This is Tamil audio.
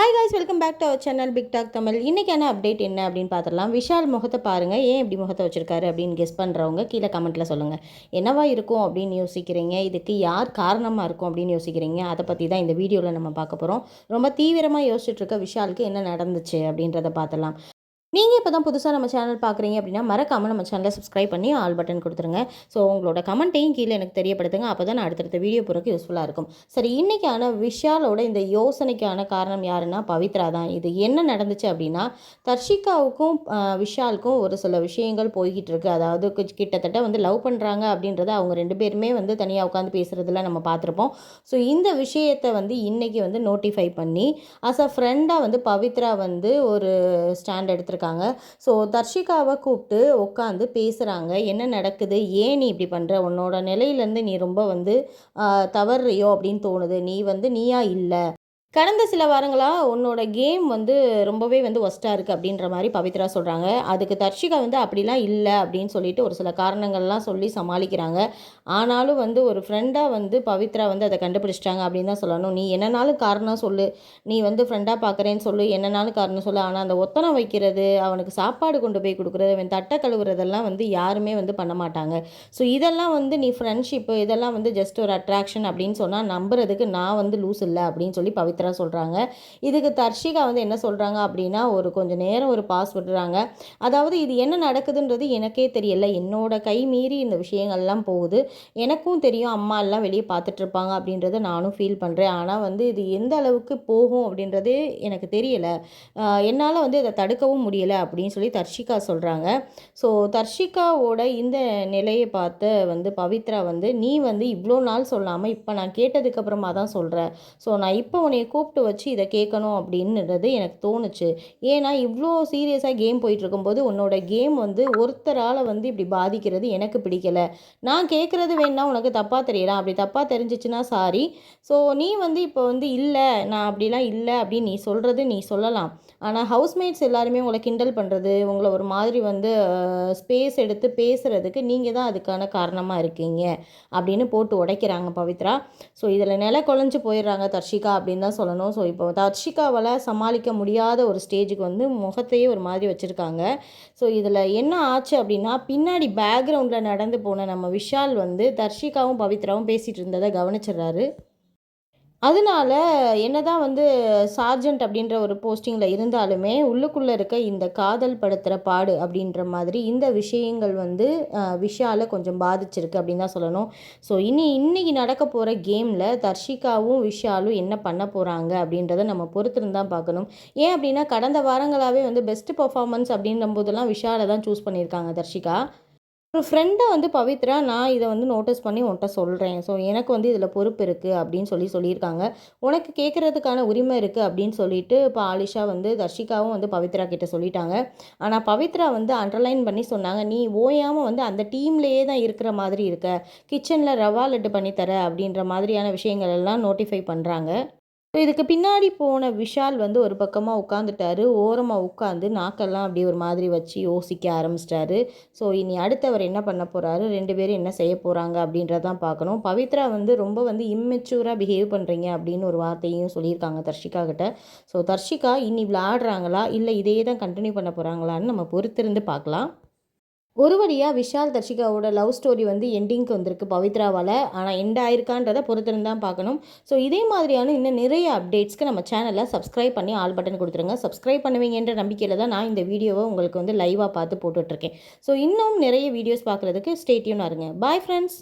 Hi guys welcome back to our channel Big Talk Tamil இன்றைக்கான அப்டேட் என்ன அப்படின்னு பார்த்துடலாம். விஷால் முகத்தை பாருங்கள் ஏன் இப்படி முகத்தை வச்சுருக்காரு அப்படின்னு கெஸ் பண்ணுறவங்க கீழே கமெண்ட்டில் சொல்லுங்கள் என்னவா இருக்கும் அப்படின்னு யோசிக்கிறீங்க? இதுக்கு யார் காரணமாக இருக்கும் அப்படின்னு யோசிக்கிறீங்க? அதை பற்றி தான் இந்த வீடியோவில் நம்ம பார்க்க போகிறோம் ரொம்ப தீவிரமாக யோசிச்சுட்ருக்க விஷாலுக்கு என்ன நடந்துச்சு அப்படின்றத பார்த்தலாம் நீங்கள் இப்போ தான் புதுசாக நம்ம சேனல் பார்க்குறீங்க அப்படின்னா மறக்காமல் நம்ம சேனலை சப்ஸ்கிரைப் பண்ணி ஆல் பட்டன் கொடுத்துருங்க. ஸோ உங்களோட கமெண்ட்டையும் கீழே எனக்கு தெரியப்படுத்துங்க. அப்போ தான் நான் அடுத்தடுத்த வீடியோ போகிறக்கு யூஸ்ஃபுல்லாக இருக்கும். சரி இன்றைக்கான விஷாலோட இந்த யோசனைக்கான காரணம் யாருன்னா பவித்ரா தான். இது என்ன நடந்துச்சு அப்படின்னா தர்ஷிகாவுக்கும் விஷாலுக்கும் ஒரு சில விஷயங்கள் போய்கிட்டு இருக்குது அதாவது கிட்டத்தட்ட வந்து லவ் பண்ணுறாங்க அப்படின்றத அவங்க ரெண்டு பேருமே வந்து தனியாக உட்காந்து பேசுகிறதுல நம்ம பார்த்துருப்போம். ஸோ இந்த விஷயத்தை வந்து இன்றைக்கி வந்து நோட்டிஃபை பண்ணி அஸ் அ ஃப்ரெண்டாக வந்து பவித்ரா வந்து ஒரு ஸ்டாண்ட் இருக்காங்க. ஸோ தர்ஷிகாவை கூப்பிட்டு உட்காந்து பேசுகிறாங்க என்ன நடக்குது? ஏன் நீ இப்படி பண்ணுற உன்னோட நிலையிலேருந்து நீ ரொம்ப வந்து தவறுறியோ அப்படின்னு தோணுது. நீ வந்து நீயா இல்லை? கடந்த சில வாரங்களாக உன்னோட கேம் வந்து ரொம்பவே வந்து ஒஸ்ட்டாக இருக்குது அப்படின்ற மாதிரி பவித்ரா சொல்கிறாங்க அதுக்கு தர்ஷிகா வந்து அப்படிலாம் இல்லை அப்படின்னு சொல்லிட்டு ஒரு சில காரணங்கள்லாம் சொல்லி சமாளிக்கிறாங்க. ஆனாலும் வந்து ஒரு ஃப்ரெண்டாக வந்து பவித்ரா வந்து அதை கண்டுபிடிச்சிட்டாங்க அப்படின்னு தான் சொல்லணும். நீ என்னனாலும் காரணம் சொல்லு. நீ வந்து ஃப்ரெண்டாக பார்க்குறேன்னு சொல்லு. என்னனாலும் காரணம் சொல்லு. ஆனால் அந்த ஒத்தனை வைக்கிறது அவனுக்கு சாப்பாடு கொண்டு போய் கொடுக்குறது அவன் தட்டை கழுவுறதெல்லாம் வந்து யாருமே வந்து பண்ண மாட்டாங்க. ஸோ இதெல்லாம் வந்து நீ ஃப்ரெண்ட்ஷிப்பு இதெல்லாம் வந்து ஜஸ்ட் ஒரு அட்ராக்ஷன் அப்படின்னு சொன்னால் நம்புறதுக்கு நான் வந்து லூஸ் இல்லை அப்படின்னு சொல்லி பவித்ரா சொல்கிறாங்க இதுக்கு தர்ஷிகா வந்து என்ன சொல்கிறாங்க அப்படின்னா ஒரு கொஞ்சம் நேரம் ஒரு பாஸ் விடுறாங்க. அதாவது இது என்ன நடக்குதுன்றது எனக்கே தெரியல. என்னோட கை மீறி இந்த விஷயங்கள்லாம் போகுது. எனக்கும் தெரியும் அம்மா எல்லாம் வெளியே பார்த்துட்ருப்பாங்க அப்படின்றத நானும் ஃபீல் பண்ணுறேன் ஆனால் வந்து இது எந்த அளவுக்கு போகும் அப்படின்றதே எனக்கு தெரியலை. என்னால் வந்து இதை தடுக்கவும் முடியலை அப்படின்னு சொல்லி தர்ஷிகா சொல்கிறாங்க ஸோ தர்ஷிகாவோட இந்த நிலையை பார்த்து வந்து பவித்ரா வந்து நீ வந்து இவ்வளோ நாள் சொல்லாமல் இப்போ நான் கேட்டதுக்கப்புறமா தான் சொல்கிறேன் ஸோ நான் இப்போ உன்னை கூப்பிட்டு வச்சு இதை கேட்கணும் அப்படின்றது எனக்கு தோணுச்சு. ஏன்னா இவ்வளோ சீரியஸாக கேம் போயிட்டு இருக்கும்போது உன்னோட கேம் வந்து ஒருத்தரால் வந்து இப்படி பாதிக்கிறது எனக்கு பிடிக்கல. நான் கேட்குறது வேணா உனக்கு தப்பாக தெரியலாம். அப்படி தப்பாக தெரிஞ்சிச்சுன்னா சாரி ஸோ நீ வந்து இப்போ வந்து இல்லை நான் அப்படிலாம் இல்லை அப்படின்னு நீ சொல்கிறது நீ சொல்லலாம். ஆனால் ஹவுஸ்மேட்ஸ் எல்லாருமே உங்களை கிண்டல் பண்ணுறது உங்களை ஒரு மாதிரி வந்து ஸ்பேஸ் எடுத்து பேசுகிறதுக்கு நீங்கள் தான் அதுக்கான காரணமாக இருக்கீங்க அப்படின்னு போட்டு உடைக்கிறாங்க பவித்ரா. ஸோ இதில் நில குழஞ்சு போயிடுறாங்க தர்ஷிகா அப்படின்னு தான் சொல்லணும். ஸோ இப்போ தர்ஷிகாவால் சமாளிக்க முடியாத ஒரு ஸ்டேஜுக்கு வந்து முகத்தையே ஒரு மாதிரி வச்சுருக்காங்க. ஸோ இதில் என்ன ஆச்சு அப்படின்னா பின்னாடி பேக்ரவுண்டில் நடந்து போன நம்ம விஷால் வந்து தர்ஷிகாவும் பவித்ராவும் பேசிகிட்டு இருந்ததை கவனிச்சிடுறாரு. அதனால என்னதான் வந்து சார்ஜென்ட் அப்படின்ற ஒரு போஸ்டிங்கில் இருந்தாலுமே உள்ளுக்குள்ளே இருக்க இந்த காதல் படுத்துகிற பாடு அப்படின்ற மாதிரி இந்த விஷயங்கள் வந்து விஷால கொஞ்சம் பாதிச்சிருக்கு அப்படின்னு தான் சொல்லணும். ஸோ இனி இன்னைக்கு நடக்க போகிற கேமில் தர்ஷிகாவும் விஷாலும் என்ன பண்ண போகிறாங்க அப்படின்றத நம்ம பொறுத்திருந்து தான் பார்க்கணும். ஏன் அப்படின்னா கடந்த வாரங்களாகவே வந்து பெஸ்ட் பர்ஃபார்மன்ஸ் அப்படின்ற போதெல்லாம் விஷாலை தான் சூஸ் பண்ணியிருக்காங்க தர்ஷிகா. ஒரு ஃப்ரெண்டை வந்து பவித்ரா நான் இதை வந்து நோட்டீஸ் பண்ணி உன்கிட்ட சொல்கிறேன் ஸோ எனக்கு வந்து இதில் பொறுப்பு இருக்குது அப்படின்னு சொல்லி சொல்லியிருக்காங்க. உனக்கு கேட்குறதுக்கான உரிமை இருக்குது அப்படின்னு சொல்லிட்டு இப்போ ஆலிஷா வந்து தர்ஷிகாவும் வந்து பவித்ரா கிட்ட சொல்லிட்டாங்க. ஆனால் பவித்ரா வந்து அண்டர்லைன் பண்ணி சொன்னாங்க நீ ஓயாமல் வந்து அந்த டீம்லேயே தான் இருக்கிற மாதிரி இருக்க. கிச்சனில் ரவா லட்டு பண்ணி தர அப்படின்ற மாதிரியான விஷயங்கள் எல்லாம் நோட்டிஃபை பண்ணுறாங்க ஸோ இதுக்கு பின்னாடி போன விஷால் வந்து ஒரு பக்கமாக உட்காந்துட்டாரு ஓரமாக உட்காந்து நாக்கெல்லாம் அப்படி ஒரு மாதிரி வச்சு யோசிக்க ஆரம்பிச்சிட்டாரு. ஸோ இனி அடுத்தவர் என்ன பண்ண போகிறாரு ரெண்டு பேரும் என்ன செய்ய போகிறாங்க அப்படின்றதான் பார்க்கணும். பவித்ரா வந்து ரொம்ப வந்து இம்மெச்சூராக பிஹேவ் பண்ணுறீங்க அப்படின்னு ஒரு வார்த்தையும் சொல்லியிருக்காங்க தர்ஷிகா கிட்ட. ஸோ தர்ஷிகா இனி விளாடுறாங்களா இல்லை இதே தான் கண்டினியூ பண்ண போகிறாங்களான்னு நம்ம பொறுத்திருந்து பார்க்கலாம். ஒரு வழியாக விஷால் தர்ஷிகாவோட லவ் ஸ்டோரி வந்து எண்டிங்க்கு வந்திருக்கு பவித்ராவால். ஆனால் எண்ட் ஆயிருக்கான்றதை பொறுத்திருந்தான் பார்க்கணும். ஸோ இதே மாதிரியான இன்னும் நிறைய அப்டேட்ஸ்க்கு நம்ம சேனலை சப்ஸ்கிரைப் பண்ணி ஆல் பட்டன் கொடுத்துருங்க. சப்ஸ்கிரைப் பண்ணுவீங்கன்ற நம்பிக்கையில் தான் நான் இந்த வீடியோவை உங்களுக்கு வந்து லைவாக பார்த்து போட்டுட்ருக்கேன் ஸோ இன்னும் நிறைய வீடியோஸ் பார்க்குறதுக்கு ஸ்டேட்யூனாக இருங்க. Bye friends